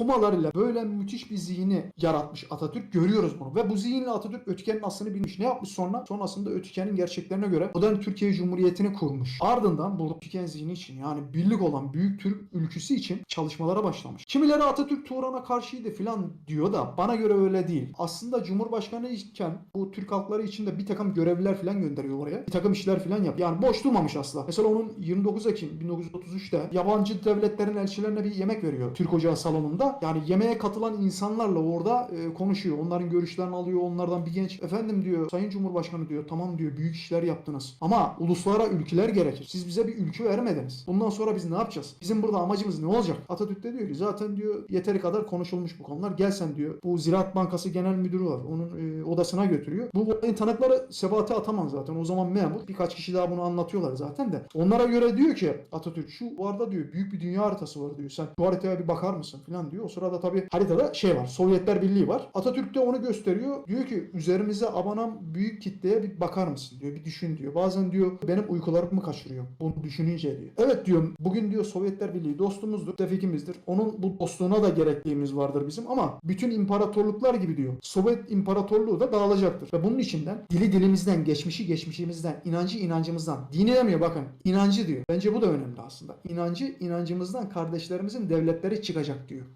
okumalarıyla böyle müthiş bir zihni yaratmış Atatürk. Görüyoruz bunu. Ve bu zihinle Atatürk Ötüken'in aslını bilmiş. Ne yapmış sonra? Sonrasında Ötüken'in gerçeklerine göre modern Türkiye Cumhuriyeti'ni kurmuş. Ardından bu Ötüken zihni için yani birlik olan büyük Türk ülküsü için çalışmalara başlamış. Kimileri Atatürk Turan'a karşıydı filan diyor da bana göre öyle değil. Aslında Cumhurbaşkanı iken bu Türk halkları için de bir takım görevliler filan gönderiyor oraya. Bir takım işler filan yap. Yani boş durmamış aslında. Mesela onun 29 Ekim 1933'te yabancı devletlerin elçilerine bir yemek veriyor. Türk Ocağı salonunda. Yani yemeğe katılan insanlarla orada e, konuşuyor. Onların görüşlerini alıyor. Onlardan bir genç efendim diyor Sayın Cumhurbaşkanı diyor tamam diyor büyük işler yaptınız. Ama uluslara ülkeler gerekir. Siz bize bir ülke vermediniz. Bundan sonra biz ne yapacağız? Bizim burada amacımız ne olacak? Atatürk de diyor ki zaten diyor yeteri kadar konuşulmuş bu konular. Gel sen diyor. Bu Ziraat Bankası Genel Müdürü var. Onun e, odasına götürüyor. Bu olayın tanıkları Sebahat'e atamam zaten. O zaman memur. Birkaç kişi daha bunu anlatıyorlar zaten de. Onlara göre diyor ki Atatürk şu varda diyor büyük bir dünya haritası var diyor. Sen bu haritaya bir bakar mısın falan diyor. O sırada tabii haritada şey var. Sovyetler Birliği var. Atatürk de onu gösteriyor. Diyor ki üzerimize abanan büyük kitleye bir bakar mısın diyor. Bir düşün diyor. Bazen diyor benim uykularımı kaçırıyor. Bunu düşününce diyor. Evet diyorum bugün diyor Sovyetler Birliği dostumuzdur, tefikimizdir. Onun bu dostluğuna da gerekliğimiz vardır bizim ama bütün imparatorluklar gibi diyor. Sovyet İmparatorluğu da dağılacaktır. Ve bunun içinden dili dilimizden, geçmişi geçmişimizden, inancı inancımızdan, dini demiyor bakın, inancı diyor. Bence bu da önemli aslında. İnancı inancımızdan kardeşlerimizin devletleri çıkacak diyor.